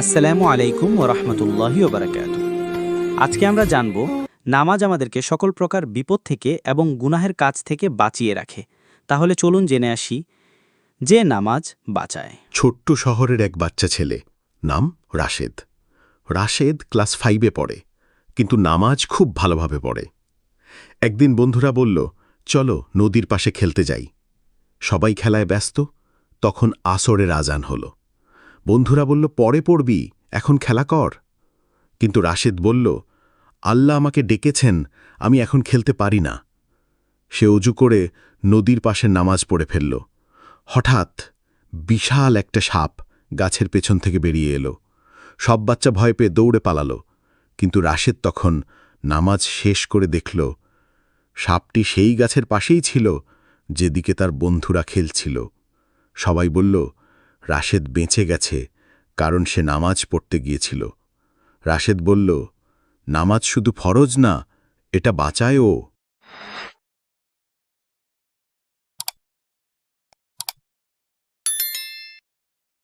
আসসালামু আলাইকুম ও রহমতুল্লাহি ওবরাকাত আজকে আমরা জানব, নামাজ আমাদেরকে সকল প্রকার বিপদ থেকে এবং গুনাহের কাজ থেকে বাঁচিয়ে রাখে। তাহলে চলুন জেনে আসি, যে নামাজ বাঁচায়। ছোট্ট শহরের এক বাচ্চা ছেলে, নাম রাশেদ। রাশেদ ক্লাস ফাইভে পড়ে, কিন্তু নামাজ খুব ভালোভাবে পড়ে। একদিন বন্ধুরা বলল, চলো নদীর পাশে খেলতে যাই। সবাই খেলায় ব্যস্ত তখন আসরের আজান হল। বন্ধুরা বলল, পরে পড়বি, এখন খেলা কর। কিন্তু রাশেদ বলল, আল্লাহ আমাকে ডেকেছেন, আমি এখন খেলতে পারি না। সে অজু করে নদীর পাশে নামাজ পড়ে ফেলল। হঠাৎ বিশাল একটা সাপ গাছের পেছন থেকে বেরিয়ে এলো। সব বাচ্চা ভয় পেয়ে দৌড়ে পালালো। কিন্তু রাশেদ তখন নামাজ শেষ করে দেখল, সাপটি সেই গাছের পাশেই ছিল, যেদিকে তার বন্ধুরা খেলছিল। সবাই বলল, রাশেদ বেঁচে গেছে, কারণ সে নামাজ পড়তে গিয়েছিল। রাশেদ বলল, নামাজ শুধু ফরজ না, এটা বাঁচায়ও